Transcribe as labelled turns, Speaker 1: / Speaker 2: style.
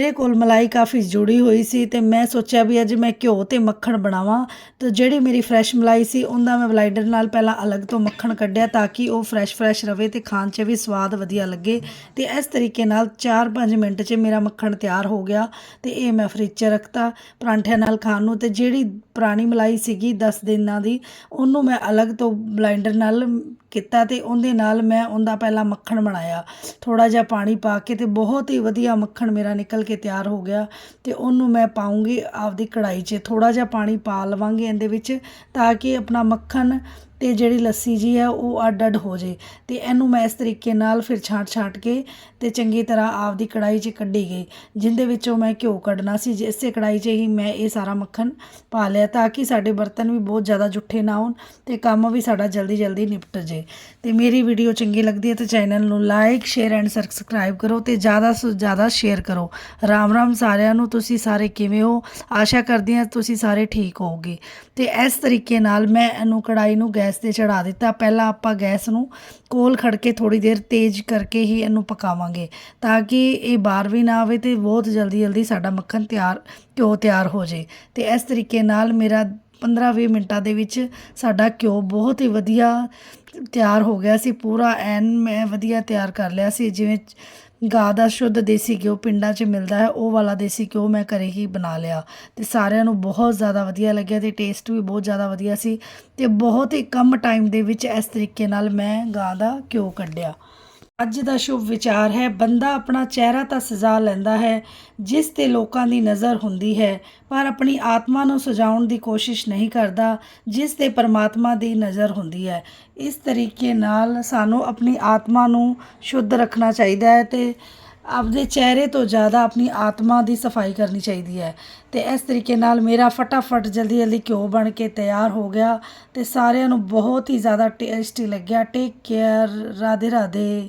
Speaker 1: ਮੇਰੇ ਕੋਲ ਮਲਾਈ ਕਾਫੀ ਜੁੜੀ ਹੋਈ ਸੀ ਤੇ ਮੈਂ ਸੋਚਿਆ ਵੀ ਅੱਜ ਮੈਂ ਘਿਓ ਤੇ ਮੱਖਣ ਬਣਾਵਾਂ। ਤੇ ਜਿਹੜੀ ਮੇਰੀ ਫਰੈਸ਼ ਮਲਾਈ ਸੀ, ਉਹਦਾ ਮੈਂ ਬਲਾਈਡਰ ਨਾਲ ਪਹਿਲਾਂ ਅਲੱਗ ਤੋਂ ਮੱਖਣ ਕੱਢਿਆ ਤਾਂ ਕਿ ਉਹ ਫਰੈਸ਼ ਫਰੈਸ਼ ਰਵੇ ਤੇ ਖਾਣ 'ਚ ਵੀ ਸਵਾਦ ਵਧੀਆ ਲੱਗੇ। ਤੇ ਇਸ ਤਰੀਕੇ ਨਾਲ 4-5 ਮਿੰਟ 'ਚ ਮੇਰਾ ਮੱਖਣ ਤਿਆਰ ਹੋ ਗਿਆ ਤੇ ਇਹ ਮੈਂ ਫ੍ਰਿਜ 'ਚ ਰੱਖਤਾ ਪਰਾਂਠਿਆਂ ਨਾਲ ਖਾਣ ਨੂੰ। ਤੇ ਜਿਹੜੀ ਪੁਰਾਣੀ ਮਲਾਈ ਸੀਗੀ 10 ਦਿਨਾਂ ਦੀ, ਉਹਨੂੰ ਮੈਂ ਅਲੱਗ ਤੋਂ ਬਲਾਈਂਡਰ ਨਾਲ ਕੀਤਾ ਤੇ ਉਹਦੇ ਨਾਲ ਮੈਂ ਉਹਦਾ ਪਹਿਲਾਂ ਮੱਖਣ ਬਣਾਇਆ। ਥੋੜਾ ਜਿਹਾ ਪਾਣੀ ਪਾ ਕੇ ਤੇ ਬਹੁਤ ਹੀ ਵਧੀਆ ਮੱਖਣ ਮੇਰਾ ਨਿਕਲ ਕੇ ਤਿਆਰ ਹੋ ਗਿਆ ਤੇ ਉਹਨੂੰ ਮੈਂ ਪਾਉਂਗੀ ਆਪਦੀ ਕੜਾਈ 'ਚ। ਥੋੜਾ ਜਿਹਾ ਪਾਣੀ ਪਾ ਲਵਾਂਗੇ ਇਹਦੇ ਵਿੱਚ ਤਾਂ ਕਿ ਆਪਣਾ ਮੱਖਣ ਅਤੇ ਜਿਹੜੀ ਲੱਸੀ ਜੀ ਹੈ ਉਹ ਅੱਡ ਅੱਡ ਹੋ ਜੇ ਅਤੇ ਇਹਨੂੰ ਮੈਂ ਇਸ ਤਰੀਕੇ ਨਾਲ ਫਿਰ ਛਾਂਟ ਛਾਂਟ ਕੇ ਅਤੇ ਚੰਗੀ ਤਰ੍ਹਾਂ ਆਪਦੀ ਕੜਾਹੀ 'ਚ ਕੱਢੀ ਗਈ ਜਿਹਦੇ ਵਿੱਚੋਂ ਮੈਂ ਘਿਓ ਕੱਢਣਾ ਸੀ, ਜਿ- ਇਸੇ ਕੜਾਈ 'ਚ ਹੀ ਮੈਂ ਇਹ ਸਾਰਾ ਮੱਖਣ ਪਾ ਲਿਆ ਤਾਂ ਕਿ ਸਾਡੇ ਬਰਤਨ ਵੀ ਬਹੁਤ ਜ਼ਿਆਦਾ ਜੁੱਠੇ ਨਾ ਹੋਣ ਅਤੇ ਕੰਮ ਵੀ ਸਾਡਾ ਜਲਦੀ ਜਲਦੀ ਨਿਪਟ ਜੇ। ਅਤੇ ਮੇਰੀ ਵੀਡੀਓ ਚੰਗੀ ਲੱਗਦੀ ਹੈ ਤਾਂ ਚੈਨਲ ਨੂੰ ਲਾਈਕ, ਸ਼ੇਅਰ ਐਂਡ ਸਬਸਕ੍ਰਾਈਬ ਕਰੋ ਅਤੇ ਜ਼ਿਆਦਾ ਤੋਂ ਜ਼ਿਆਦਾ ਸ਼ੇਅਰ ਕਰੋ। ਰਾਮ ਰਾਮ ਸਾਰਿਆਂ ਨੂੰ, ਤੁਸੀਂ ਸਾਰੇ ਕਿਵੇਂ ਹੋ? ਆਸ਼ਾ ਕਰਦੀ ਹਾਂ ਤੁਸੀਂ ਸਾਰੇ ਠੀਕ ਹੋਵੋਗੇ। ਅਤੇ ਇਸ ਤਰੀਕੇ ਨਾਲ ਮੈਂ ਇਹਨੂੰ ਕੜਾਈ ਨੂੰ ਗੈਸ ਗੈਸ ਤੇ ਚੜਾ ਦਿੱਤਾ। ਪਹਿਲਾਂ ਆਪਾਂ ਗੈਸ ਨੂੰ ਕੋਲ ਖੜ ਕੇ ਥੋੜੀ ਦੇਰ ਤੇਜ਼ ਕਰਕੇ ਹੀ ਇਹਨੂੰ ਪਕਾਵਾਂਗੇ ਤਾਂ ਕਿ ਇਹ ਬਾਹਰ ਵੀ ਨਾ ਆਵੇ ਤੇ ਬਹੁਤ ਜਲਦੀ ਜਲਦੀ ਸਾਡਾ ਮੱਖਣ ਤਿਆਰ, ਘਿਓ ਤਿਆਰ ਹੋ ਜੇ ਤੇ ਇਸ ਤਰੀਕੇ ਨਾਲ ਮੇਰਾ 15-20 ਮਿੰਟਾਂ ਦੇ ਵਿੱਚ ਸਾਡਾ ਘਿਓ ਬਹੁਤ ਹੀ ਵਧੀਆ ਤਿਆਰ ਹੋ ਗਿਆ ਸੀ, ਪੂਰਾ ਐਨ ਮੈਂ ਵਧੀਆ ਤਿਆਰ ਕਰ ਲਿਆ ਸੀ, ਜਿਵੇਂ ਗਾਂ ਦਾ ਸ਼ੁੱਧ ਦੇਸੀ ਘਿਓ ਪਿੰਡਾਂ 'ਚ ਮਿਲਦਾ ਹੈ, ਉਹ ਵਾਲਾ ਦੇਸੀ ਘਿਓ ਮੈਂ ਘਰੇ ਹੀ ਬਣਾ ਲਿਆ ਤੇ ਸਾਰਿਆਂ ਨੂੰ ਬਹੁਤ ਜ਼ਿਆਦਾ ਵਧੀਆ ਲੱਗਿਆ ਤੇ ਟੇਸਟ ਵੀ ਬਹੁਤ ਜ਼ਿਆਦਾ ਵਧੀਆ ਸੀ ਤੇ ਬਹੁਤ ਹੀ ਕਮ ਟਾਈਮ ਦੇ ਵਿੱਚ ਇਸ ਤਰੀਕੇ ਨਾਲ ਮੈਂ ਗਾਂ ਦਾ ਘਿਓ ਕੱਢਿਆ। ਅੱਜ ਦਾ ਸ਼ੁਭ ਵਿਚਾਰ ਹੈ। ਬੰਦਾ ਆਪਣਾ ਚਿਹਰਾ ਤਾਂ ਸਜਾ ਲੈਂਦਾ ਹੈ, ਜਿਸ ਤੇ ਲੋਕਾਂ ਦੀ ਨਜ਼ਰ ਹੁੰਦੀ ਹੈ, ਪਰ ਆਪਣੀ ਆਤਮਾ ਨੂੰ ਸਜਾਉਣ ਦੀ ਕੋਸ਼ਿਸ਼ ਨਹੀਂ ਕਰਦਾ, ਜਿਸ ਤੇ ਪਰਮਾਤਮਾ ਦੀ ਨਜ਼ਰ ਹੁੰਦੀ ਹੈ। ਇਸ ਤਰੀਕੇ ਨਾਲ ਸਾਨੂੰ ਆਪਣੀ ਆਤਮਾ ਨੂੰ ਸ਼ੁੱਧ ਰੱਖਣਾ ਚਾਹੀਦਾ ਹੈ ਤੇ ਆਪਦੇ ਚਿਹਰੇ ਤੋਂ ਜ਼ਿਆਦਾ ਆਪਣੀ ਆਤਮਾ ਦੀ ਸਫ਼ਾਈ ਕਰਨੀ ਚਾਹੀਦੀ ਹੈ। ਤੇ ਇਸ ਤਰੀਕੇ ਨਾਲ ਮੇਰਾ ਫਟਾਫਟ ਜਲਦੀ ਜਲਦੀ ਘਿਓ ਬਣ ਕੇ ਤਿਆਰ ਹੋ ਗਿਆ ਤੇ ਸਾਰਿਆਂ ਨੂੰ ਬਹੁਤ ਹੀ ਜ਼ਿਆਦਾ ਟੇਸਟੀ ਲੱਗਿਆ। Take care Radhe Radhe.